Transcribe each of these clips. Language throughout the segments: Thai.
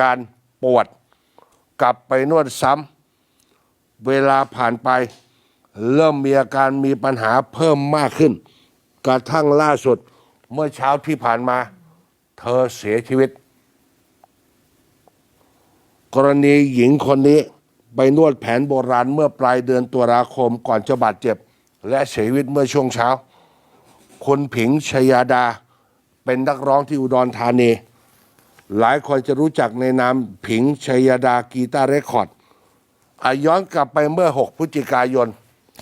การปวดกลับไปนวดซ้ำเวลาผ่านไป เริ่มมีอาการมีปัญหาเพิ่มมากขึ้น กระทั่งล่าสุดเมื่อเช้าที่ผ่านมา เธอเสียชีวิต กรณีหญิงคนนี้ไปนวดแผนโบราณเมื่อปลายเดือนตุลาคมก่อนจะบาดเจ็บ และเสียชีวิตเมื่อช่วงเช้า คุณผิงชยาดาเป็นนักร้องที่อุดรธานี หลายคนจะรู้จักในนามผิงชยดากีตาร์เรคคอร์ดอาย้อนกลับไปเมื่อ 6 พฤศจิกายน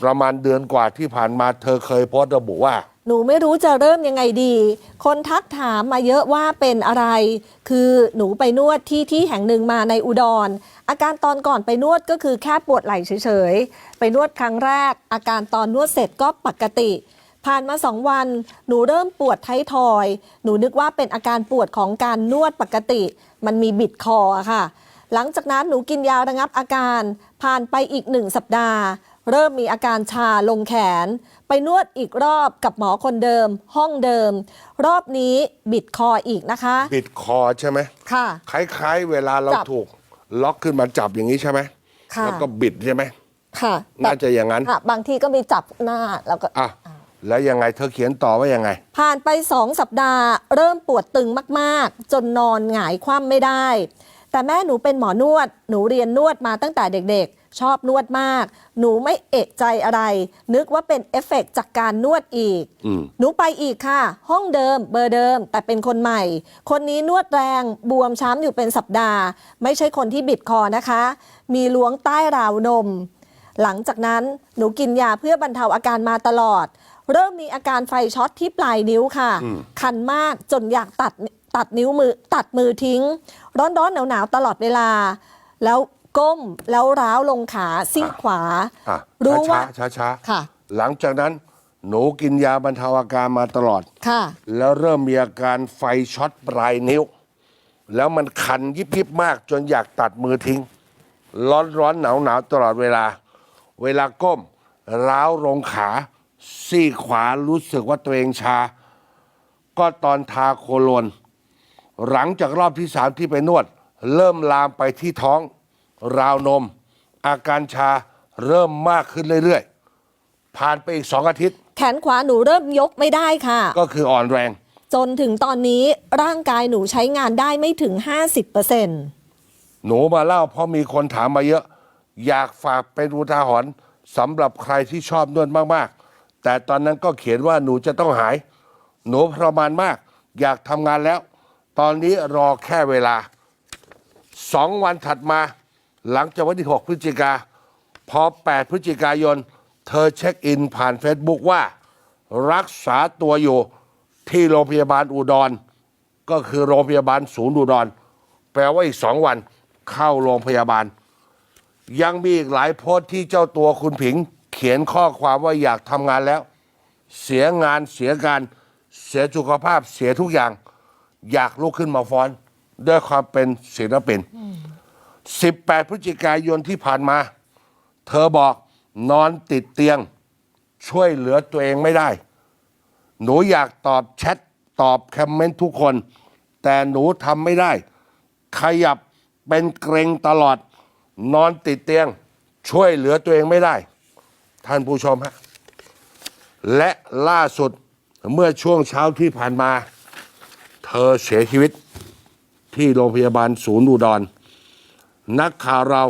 ประมาณเดือนกว่าที่ผ่านมาเธอเคยโพสต์ระบุว่า หนูไม่รู้จะเริ่มยังไงดี คนทักถามมาเยอะว่าเป็นอะไร คือหนูไปนวดที่ที่แห่งหนึ่งมาในอุดร อาการตอนก่อนไปนวดก็คือแค่ปวดไหล่เฉยๆ ไปนวดครั้งแรก อาการตอนนวดเสร็จก็ปกติ ผ่านมาสองวัน หนูเริ่มปวดไทยทอย หนูนึกว่าเป็นอาการปวดของการนวดปกติ มันมีบิดคออะค่ะ หลังจากนั้นหนูกินยาระงับอาการ ผ่านไปอีกหนึ่งสัปดาห์ เริ่มมีอาการชาลงแขน ไปนวดอีกรอบกับหมอคนเดิม ห้องเดิม รอบนี้บิดคออีกนะคะ บิดคอใช่ไหมค่ะ คล้าย ๆ เวลาเราจับ ถูก ล็อกขึ้นมาจับอย่างนี้ใช่ไหมค่ะแล้วก็บิดใช่ไหมค่ะน่าจะอย่างนั้นอะบางทีก็มีจับหน้าแล้วก็ อะ แล้วยังไงเธอเขียนต่อว่ายังไง ผ่านไปสองสัปดาห์ เริ่มปวดตึงมากๆ จนนอนหงายคว่ำไม่ได้ แต่แม่หนูเป็นหมอนวด หนูเรียนนวดมาตั้งแต่เด็กๆ ชอบนวดมาก หนูไม่เอะใจอะไร นึกว่าเป็นเอฟเฟกต์จากการนวดอีก อืม หนูไปอีกค่ะ ห้องเดิมเบอร์เดิม แต่เป็นคนใหม่ คนนี้นวดแรงบวมช้ำอยู่เป็นสัปดาห์ ไม่ใช่คนที่บิดคอนะคะ มีล้วงใต้ราวนม หลังจากนั้นหนูกินยาเพื่อบรรเทาอาการมาตลอด เริ่มมีอาการไฟช็อตที่ปลายนิ้วค่ะ คันมากจนอยากตัดตัดนิ้วมือตัดมือทิ้ง ร้อนร้อนหนาวหนาวๆตลอดเวลา แล้วก้มแล้วร้าวลงขาซีกขวา อะรู้ช้าว่าช้าช้าๆค่ะ หลังจากนั้น หนูกินยาบรรเทาอาการมาตลอด ค่ะ แล้วเริ่มมีอาการไฟช็อตปลายนิ้ว แล้วมันคันยิบยิบมากจนอยากตัดมือทิ้ง ร้อนร้อนหนาวหนาวตลอดเวลา เวลาก้ม ร้าวลงขา ซี่ขวารู้สึกว่าตัวเองชา ก็ตอนทาโคโลน หลังจากรอบที่สามที่ไปนวด เริ่มลามไปที่ท้อง ราวนม อาการชาเริ่มมากขึ้นเรื่อยๆ ผ่านไปอีกสองอาทิตย์ แขนขวาหนูเริ่มยกไม่ได้ค่ะ ก็คืออ่อนแรง จนถึงตอนนี้ร่างกายหนูใช้งานได้ไม่ถึง 50%หนูมาเล่าเพราะมีคนถามมาเยอะ อยากฝากเป็นอุทาหรณ์สำหรับใครที่ชอบนวดมากๆ แต่ตอนนั้นก็เขียนว่าหนูจะต้องหาย หนูประมาณมาก อยากทำงานแล้ว ตอนนี้รอแค่เวลาสองวันถัดมา หลังจากวันที่ 6 พฤศจิกา พอ 8 พฤศจิกายน เธอเช็คอินผ่านเฟซบุ๊กว่า รักษาตัวอยู่ที่โรงพยาบาลอุดร ก็คือโรงพยาบาลศูนย์อุดร แปลว่าอีกสองวันเข้าโรงพยาบาล ยังมีอีกหลายโพสต์ที่เจ้าตัวคุณผิง เขียนข้อความว่าอยากทำงานแล้ว เสียงานเสียการเสียสุขภาพเสียทุกอย่าง อยากลุกขึ้นมาฟ้อน ด้วยความเป็นศิลปิน 18 พฤศจิกายนที่ผ่านมา เธอบอกนอนติดเตียง ช่วยเหลือตัวเองไม่ได้ หนูอยากตอบแชทตอบคอมเมนต์ทุกคน แต่หนูทำไม่ได้ ขยับเป็นเกรงตลอด นอนติดเตียง ช่วยเหลือตัวเองไม่ได้ ท่านผู้ชมฮะและล่าสุดเมื่อช่วงเช้าที่ผ่านมา เธอเสียชีวิตที่โรงพยาบาลศูนย์อุดร นักข่าวเรา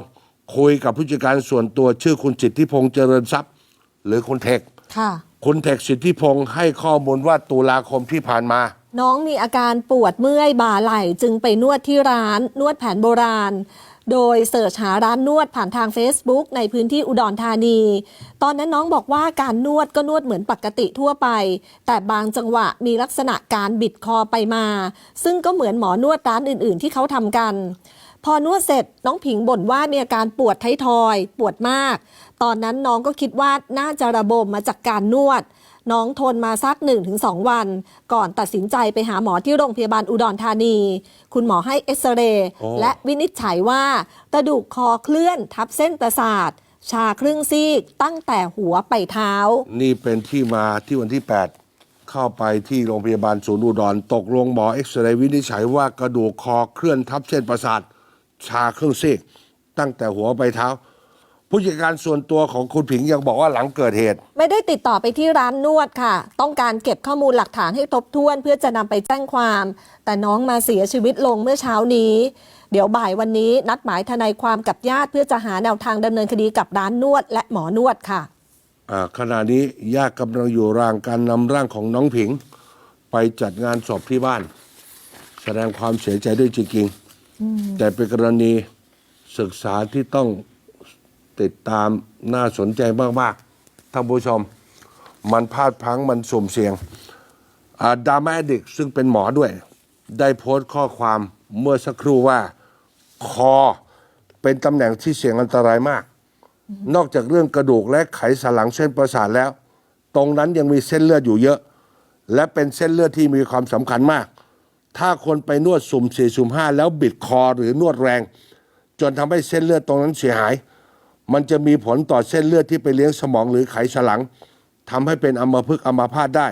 คุยกับผู้จัดการส่วนตัวชื่อคุณจิตทิพงษ์เจริญทรัพย์ หรือคุณเทคค่ะ คุณเทคสิทธิพงศ์ให้ข้อมูลว่าตุลาคมที่ผ่านมา น้องมีอาการปวดเมื่อยบ่าไหล่จึงไปนวดที่ร้าน นวดแผนโบราณ โดยเสิร์ชหาร้านนวดผ่านทาง Facebook ในพื้นที่อุดรธานี ตอนนั้นน้องบอกว่าการนวดก็นวดเหมือนปกติทั่วไป แต่บางจังหวะมีลักษณะการบิดคอไปมา ซึ่งก็เหมือนหมอนวดร้านอื่นๆ ที่เขาทำกัน พอนวดเสร็จน้องผิงบ่นว่ามีอาการปวดไททอย ปวดมาก ตอนนั้นน้องก็คิดว่าน่าจะระบมมาจากการนวด น้องทนมาสัก 1-2 วัน ก่อนตัดสินใจไปหาหมอที่โรงพยาบาลอุดรธานี คุณหมอให้เอ็กซเรย์โอ้และวินิจฉัยว่ากระดูกคอเคลื่อนทับเส้นประสาท ชาครึ่งซีกตั้งแต่หัวไปเท้า นี่เป็นที่มาที่วันที่ 8 เข้าไปที่โรงพยาบาลศูนย์อุดรตกลงหมอเอ็กซเรย์วินิจฉัยว่ากระดูกคอเคลื่อนทับเส้นประสาท ชาครึ่งซีกตั้งแต่หัวไปเท้า ผู้จัดการส่วนตัวของคุณผิงยังบอกว่าหลังเกิดเหตุ ไม่ได้ติดต่อไปที่ร้านนวดค่ะ ต้องการเก็บข้อมูลหลักฐานให้ครบถ้วน เพื่อจะนำไปแจ้งความ แต่น้องมาเสียชีวิตลงเมื่อเช้านี้ เดี๋ยวบ่ายวันนี้นัดหมายทนายความกับญาติ เพื่อจะหาแนวทางดำเนินคดีกับร้านนวด และหมอนวดค่ะ อ่าขณะนี้ญาติกำลังอยู่ร่างการนำร่างของน้องผิง ไปจัดงานศพที่บ้าน แสดงความเสียใจด้วยจริงๆแต่เป็นกรณีศึกษาที่ต้อง ติดตามน่าสนใจมากๆท่านผู้ชม มันพลาดพลังมันสุ่มเสี่ยงดามาดิกซึ่งเป็นหมอด้วย ได้โพสต์ข้อความเมื่อสักครู่ว่าคอเป็นตำแหน่งที่เสี่ยงอันตรายมาก นอกจากเรื่องกระดูกและไขสันหลังเส้นประสาทแล้ว ตรงนั้นยังมีเส้นเลือดอยู่เยอะ และเป็นเส้นเลือดที่มีความสำคัญมาก ถ้าคนไปนวดสุ่มสี่สุ่มห้าแล้วบิดคอหรือนวดแรง จนทำให้เส้นเลือดตรงนั้นเสียหาย มันจะมีผลต่อเส้นเลือดที่ไปเลี้ยงสมองหรือไขสันหลังทำให้เป็นอัมพฤกษ์อัมพาตได้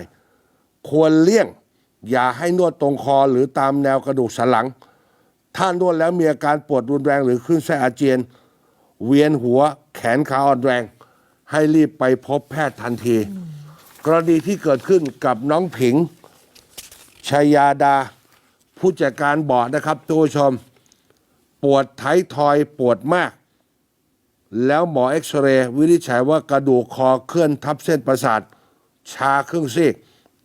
ควรเลี่ยงอย่าให้นวดตรงคอหรือตามแนวกระดูกสันหลัง ถ้านวดแล้วมีอาการปวดรุนแรงหรือคลื่นไส้อาเจียน เวียนหัวแขนขาอ่อนแรง ให้รีบไปพบแพทย์ทันที กรณีที่เกิดขึ้นกับน้องผิงชยาดา ผู้จัดการบอกนะครับทุกผู้ชม ปวดไทยทอยปวดมาก แล้วหมอเอ็กซเรย์วินิจฉัยว่ากระดูกคอเคลื่อนทับเส้นประสาท ชาครึ่งซีก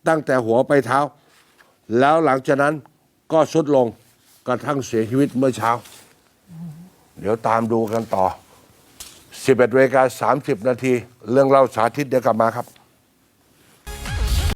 ตั้งแต่หัวไปเท้า แล้วหลังจากนั้นก็สุดลงกระทั่งเสียชีวิตเมื่อเช้า เดี๋ยวตามดูกันต่อ 11เวลา30 นาที เรื่องเล่าสาธิตเดี๋ยวกลับมาครับ